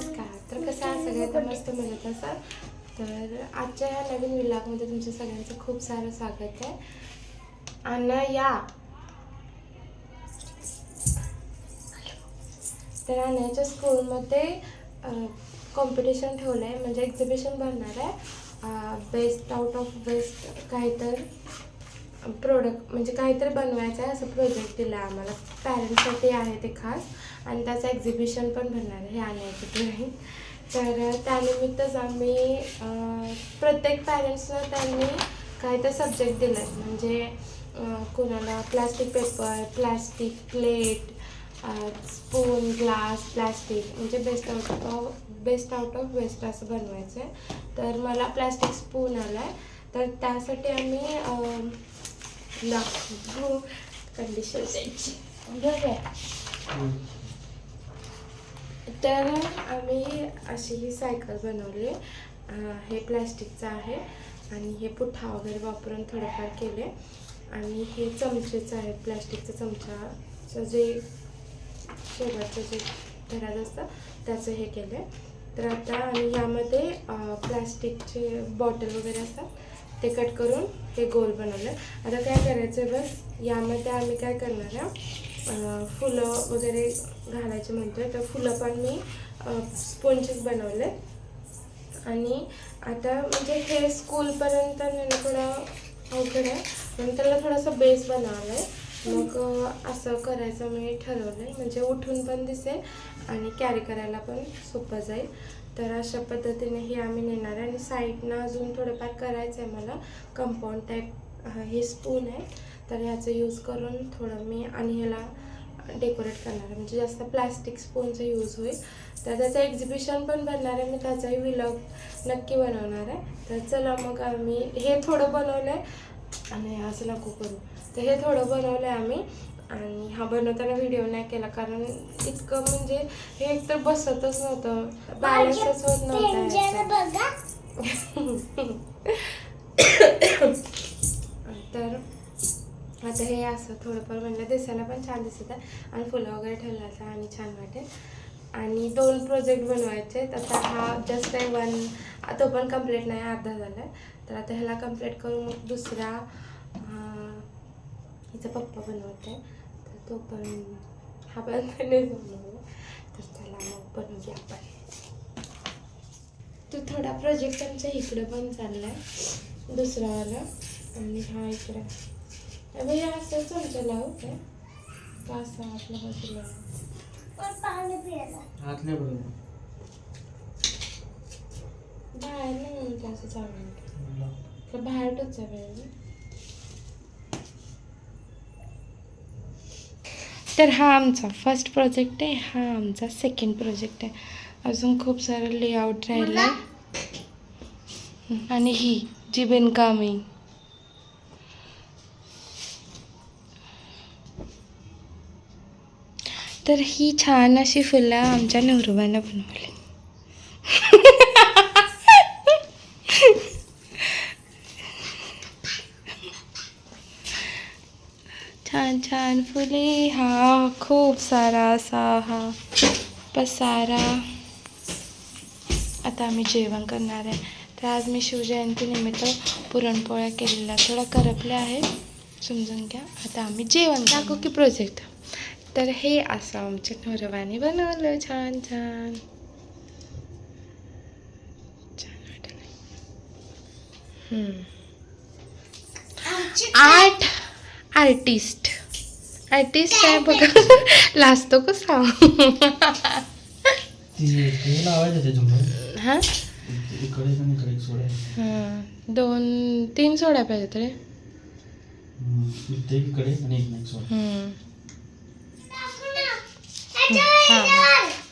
नमस्कार तर कसं आहे सगळं मस्त म्हणजे मिळत असाल तर आजच्या ह्या नवीन विलागमध्ये तुमच्या सगळ्यांचं खूप सारं स्वागत आहे. अन्ना या. तर अनयाच्या स्कूलमध्ये कॉम्पिटिशन ठेवलं आहे म्हणजे एक्झिबिशन भरणार आहे. बेस्ट आउट ऑफ बेस्ट काहीतर प्रोडक्ट म्हणजे काहीतरी बनवायचं आहे असं प्रोजेक्ट दिला आहे आम्हाला पॅरेंट्ससाठी आहे ते खास. आणि त्याचं एक्झिबिशन पण भरणार आहे हे आणायचं तुम्ही तर त्यानिमित्तच आम्ही प्रत्येक पॅरेंट्सला त्यांनी काही तर सब्जेक्ट दिला आहे म्हणजे कोणाला plastic paper plastic plate spoon glass plastic म्हणजे best out of best out of waste असं बनवायचं आहे तर मला प्लास्टिक स्पून आला आहे तर त्यासाठी आम्ही कंडिशन हो, द्यायची. घेऊया तर आम्ही अशी ही सायकल बनवली. हे प्लॅस्टिकचं आहे आणि हे पुठ्ठा वगैरे वापरून थोडेफार केले. आणि हे चमचेचं आहे प्लॅस्टिकचं चमचाचं जे शेवटचं जे घरात असतं त्याचं हे केलं. आहे तर आता आणि यामध्ये प्लॅस्टिकचे बॉटल वगैरे असतात ते कट करून हे गोल बनवलं. आता काय करायचं आहे बस यामध्ये आम्ही काय करणार आहे फुलं वगैरे घालायचे म्हणतोय तर फुलं पण मी स्पोंचेस बनवले. आणि आता म्हणजे हे स्कूलपर्यंत नेणं थोडं अवघड आहे म्हणून त्याला थोडंसं बेस बनवलं आहे मग असं करायचं मी ठरवलं आहे म्हणजे उठून पण दिसेल आणि कॅरी करायला पण सोपं जाईल. तर अशा पद्धतीने हे आम्ही नेणार आहे. आणि साईडनं अजून थोडंफार करायचं आहे मला कंपाऊंड टाईप हे स्पून आहे. तर ह्याचं यूज करून थोडं मी आणि ह्याला डेकोरेट करणार आहे म्हणजे जास्त प्लास्टिक स्पूनचा यूज होईल तर त्याचं एक्झिबिशन पण बनणार आहे मी त्याचाही विलॉग नक्की बनवणार आहे तर चला मग आम्ही हे थोडं बनवलं आहे आणि असं नको करू तर हे थोडं बनवलं आहे आम्ही आणि हा बनवताना व्हिडिओ नाही केला कारण इतकं म्हणजे हे एकतर बसतच नव्हतं बॅलन्सच होत नव्हतं आता हे असं थोडंफार म्हणलं दिसायला पण छान दिसत आहे. आणि फुलं वगैरे ठेवलं असं आणि छान वाटेल. आणि दोन प्रोजेक्ट बनवायचे आता हा जस्ट आहे वन तो पण कंप्लीट नाही अर्धा झाला आहे तर आता ह्याला कंप्लीट करून मग दुसरा हिचा पप्पा बनवते तर तो पण हा पण नाही बनवला तर त्याला मग बनवूया आपण. तो थोडा प्रोजेक्ट आमच्या इकडं पण चालला आहे दुसरावाला आणि हा इकडं. हे असं चमचा लावू काय का असं बाजूला बरोबर बाहेर नाही असं चालू तर बाहेर टोचा वेळ तर हा आमचा फर्स्ट प्रोजेक्ट आहे हा आमचा सेकंड प्रोजेक्ट आहे. अजून खूप सारं लेआउट राहिलं आहे आणि ही जी बिनकामी तर ही छान अशी फुलं आमच्या नवरोबानं बनवली. छान छान फुले. हा खूप सारा असा हा पसारा. आता आम्ही जेवण करणार आहे. तर आज मी शिवजयंतीनिमित्त पुरणपोळ्या केलेल्या थोडा करपल्या आहेत. समजून घ्या. आता आम्ही जेवण दाखवू की प्रोजेक्ट तर हे असं आमच्या नवरवाने बनवलं. छान छान. छान वाटलं. हम्म. Art artist. आर्टिस्ट आहे बघा. लाजतो कसा हा? इकडे आणि इकडे एक सोडायचं हा. दोन तीन सोड्या पाहिजे तरी हम्म. इथे एक इकडे आणि एक नाही सोड हम्म. हा, हा.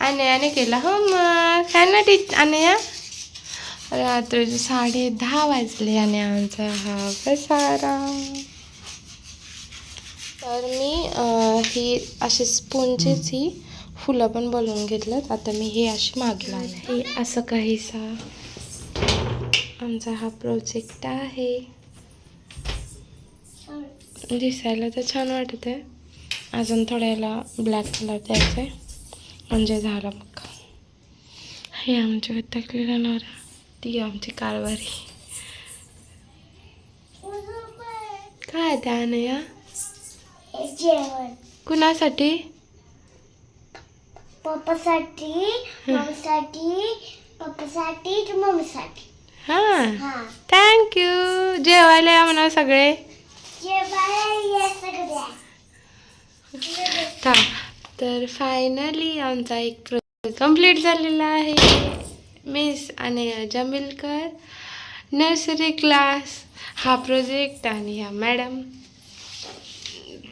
अनयाने केला. हो मग. काय ना टी अनया रात्रीचे साडे दहा वाजले आणि आमचा हा पसारा तर मी ही अशी स्पूनचीच ही फुलं पण बोलवून घेतलं आता मी हे अशी मागे लावले हे असं काहीसा. आमचा हा प्रोजेक्ट आहे. दिसायला तर छान वाटत आहे अजून थोड्याला ब्लॅक कलर द्यायचा आहे म्हणजे झालं मग. हे आमच्या टाकलेला नवरा ती आमची कारभारी काय त्या अनया जेवण कुणासाठी? पप्पासाठी मम्मीसाठी पप्पासाठी मम्मीसाठी. हां. हा. थँक्यू जेवायला या म्हणा सगळे. जेवायला ये सगळ्या. था तर फायनली आमचा एक प्रोजेक्ट कंप्लीट झालेला आहे. Miss Anaya Jamilkar nursery class हा प्रोजेक्ट आणि ह्या मॅडम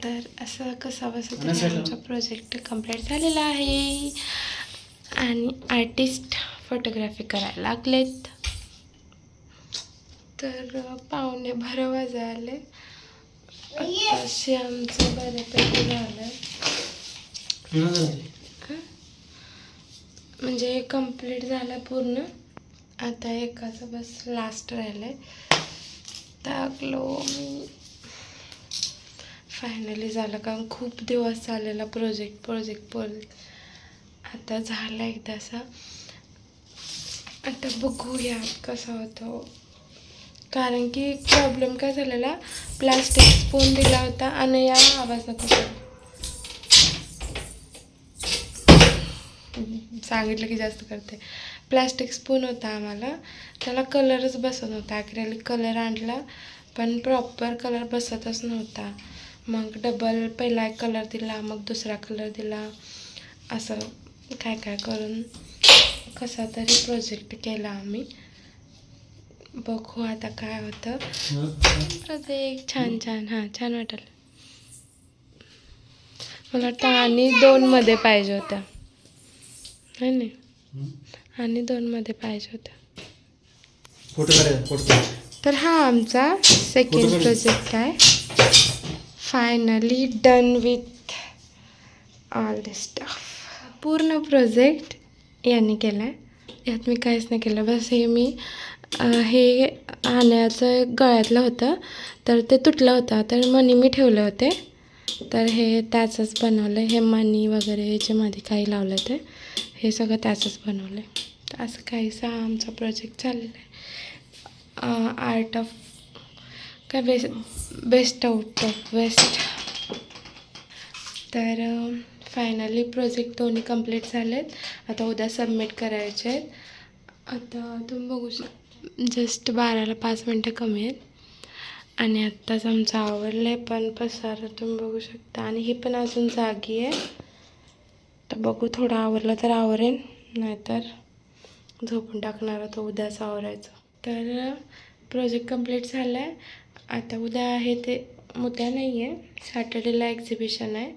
तर असं कसा बसं तरी नसेल. आमचा प्रोजेक्ट कंप्लीट झालेला आहे. आणि आर्टिस्ट फोटोग्राफी करायला लागलेत. तर पाहुणे भर वाजायले. असे आमचं बऱ्यापैकी झालं? म्हणजे कंप्लीट झालं पूर्ण आता एकाचं बस लास्ट राहिलंय टाकलो मी फायनली झालं कारण खूप दिवस चाललेला प्रोजेक्ट प्रोजेक्ट प्रोजेक्ट आता झाला एकदासा आता बघूया कसा होतो कारण की प्रॉब्लेम काय झालेला? प्लास्टिक स्पून दिला होता आणि या आवाज नको सांगितलं की जास्त करते. प्लास्टिक स्पून होता आम्हाला. त्याला कलरच बसत नव्हता ॲक्रेलिक कलर आणला पण प्रॉपर कलर बसतच नव्हता. मग डबल पहिला एक कलर दिला मग दुसरा कलर दिला. असं काय काय करून कसा तरी प्रोजेक्ट केला आम्ही. बघू आता काय होतं? ते एक छान छान हां छान वाटेल मला वाटतं आणि दोनमध्ये पाहिजे होत्या है नाही? आणि दोनमध्ये पाहिजे होत्या काढायचा. तर हा आमचा सेकंड. प्रोजेक्ट आहे finally done with all the stuff पूर्ण प्रोजेक्ट यांनी केला आहे यात मी काहीच नाही केलं बस हे मी हे आण्याचं गळ्यातलं होतं तर ते तुटलं होतं. तर मनी मी ठेवले होते. तर हे त्याचंच बनवलं. हे मनी वगैरे जे मध्ये काही लावलं ते. हे सगळं त्याचंच बनवलं. आहे तर असं काहीसा आमचा प्रोजेक्ट चाललेला आहे. आर्ट ऑफ काय best best out of waste तर फायनली प्रोजेक्ट दोन्ही कंप्लीट झालेत. आता उद्या सबमिट करायचे आहेत. आता तुम्ही बघू शकता. जस्ट बाराला पाच मिनटं कमी आहेत. आणि आत्ताच आमचं आवडलं आहे पण पसारा तुम्ही बघू शकता. आणि ही पण अजून जागी आहे. तर बघू थोडं आवरलं तर आवरेन नाहीतर झोपून टाकणार तो उद्याच आवरायचं. तर प्रोजेक्ट कंप्लीट झाला आहे आता उद्या आहे ते उद्या नाही आहे सॅटर्डेला एक्झिबिशन आहे.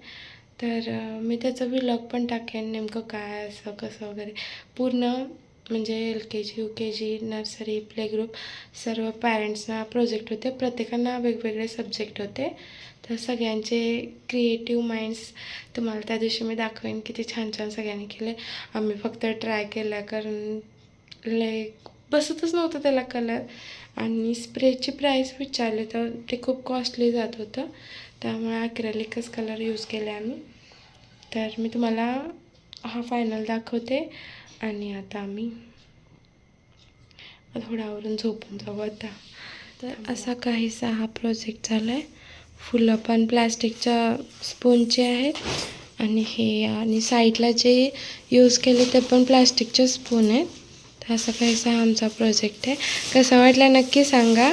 तर मी त्याचं व्लॉग पण टाकेन नेमकं काय असं कसं वगैरे. पूर्ण म्हणजे L K G U K G nursery play group सर्व पॅरेंट्सना प्रोजेक्ट होते. प्रत्येकांना वेगवेगळे सब्जेक्ट होते. तर सगळ्यांचे क्रिएटिव्ह माइंड्स तुम्हाला त्या दिवशी मी दाखवेन किती छान छान सगळ्यांनी केले आम्ही फक्त ट्राय केला कारण लाईक बसतच नव्हतं त्याला कलर आणि स्प्रेची प्राईस विचारले तर ते खूप कॉस्टली जात होतं. त्यामुळे ॲक्रेलिकच कलर यूज केले आम्ही. तर मी तुम्हाला हा फायनल दाखवते. आणि आता आम्ही थोडा आवरून झोपून जाऊ आता. तर असा काहीसा हा प्रोजेक्ट झाला आहे फुलं पण प्लॅस्टिकच्या स्पूनचे आहेत. आणि हे आणि साईडला जे यूज केले ते पण प्लॅस्टिकचे स्पून आहेत. तर असा काहीसा हा आमचा प्रोजेक्ट आहे. कसा वाटला नक्की सांगा.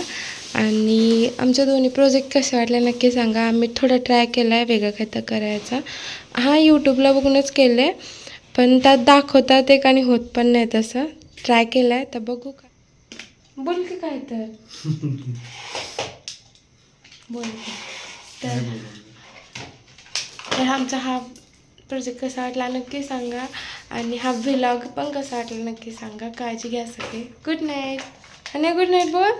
आणि आमच्या दोन्ही प्रोजेक्ट कसे वाटले नक्की सांगा. आम्ही थोडं ट्राय केला आहे वेगळं काही तर करायचा. हा यूट्यूबला बघूनच केलं आहे पण त्यात दाखवतात एक आणि होत पण नाही तसं. ट्राय केलं आहे तर बघू का. बोल की काय तर. बोल की. तर तर आमचा हा प्रोजेक्ट कसा वाटला नक्की सांगा. आणि हा व्लॉग पण कसा वाटला नक्की सांगा. काळजी घ्या सगळे. गुड नाईट आणि गुड नाईट बोल.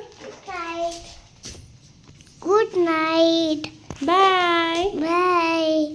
Good night bye bye